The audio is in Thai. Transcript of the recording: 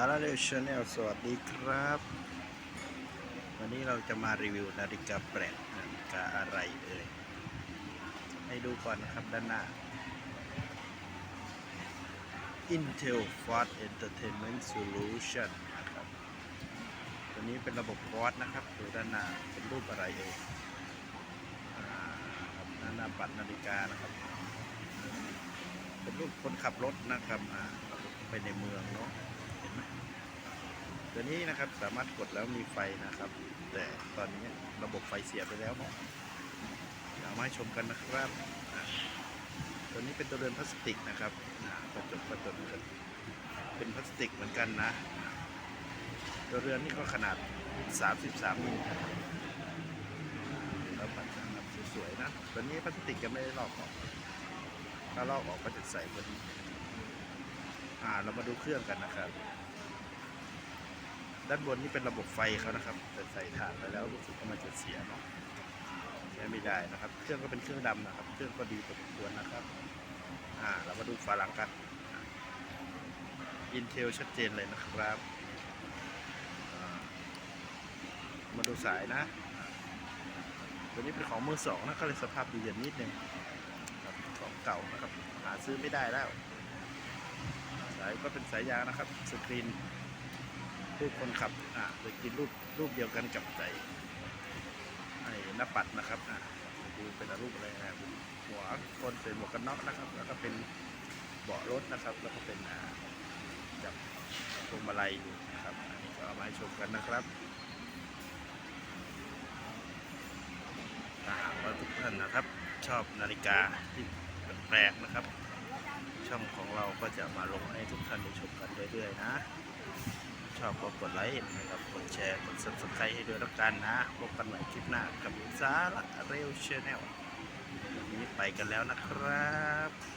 าระเรชแนลสวัสดีครับ วันนี้เราจะมารีวิวนาฬิกาแปลกนาฬิกาอะไรเอ่ยให้ดูก่อนนะครับด้านหน้า Intel Fast Entertainment Solution นะครับตัวนี้เป็นระบบฟอสนะครับดูด้านหน้าเป็นรูปอะไรเอ่ยด้านหน้าปัดนาฬิกานะครับ เป็นรูปคนขับรถนะครับไปในเมืองเนาะ ตัวนี้นะครับสามารถกดแล้วมีไฟนะครับ แต่ตอนนี้ระบบไฟเสียไปแล้วเนาะเอามาให้ชมกันนะครับตัวนี้เป็นตัวเรือนพลาสติกนะครับกระจกกระจกเป็นพลาสติกเหมือนกันนะ ตัวเรือนนี่ก็ขนาด 33มิลแล้วปัดนะครับสวยๆนะตัวนี้พลาสติกยังไม่ได้ลอกออก ถ้าลอกออกก็จะใสพอดี เรามาดูเครื่องกันนะครับ ด้านบนนี่เป็นระบบไฟเขานะครับแต่ใส่ถ่านไปแล้วรู้สึกว่ามันจะเสียเนาะใช้ไม่ได้นะครับ เครื่องก็เป็นเครื่องดำนะครับ เครื่องก็ดีพอสมควรนะครับ อ่า เรามาดูฝาหลังกันอินเทลชัดเจนเลยนะครับมาดูสายนะ ตัวนี้เป็นของมือสองนะก็เลยสภาพดีอย่างนิดนึงของเก่านะครับ หาซื้อไม่ได้แล้วายก็เป็นสายยางนะครับ สกรีนรูปคนขับอ่าสกรีนรูปรูปเดียวกันกับใจไอ้หน้าปัดนะครับอ่าดูเป็นรูปอะไรนะหัวคนใส่หมวกกันน็อกนะครับ แล้วก็เป็นเบาะรถนะครับ แล้วก็เป็นอ่าจับพวงมาลัยอยู่นะครับอันนี้ก็เอามาให้ชมกันนะครับถ้าหากว่าทุกท่านนะครับ ชอบนาฬิกาที่แปลกนะครับ ช่องของเราก็จะมาลงให้ทุกท่านได้ชมกันเรื่อยๆนะ ชอบก็กดไลค์นะครับกดแชร์กดซับสไครต์ให้ด้วยแล้วกันนะพบกันใหม่คลิปหน้ากับสาระเร็วชาแนลวันนี้ไปกันแล้วนะครับ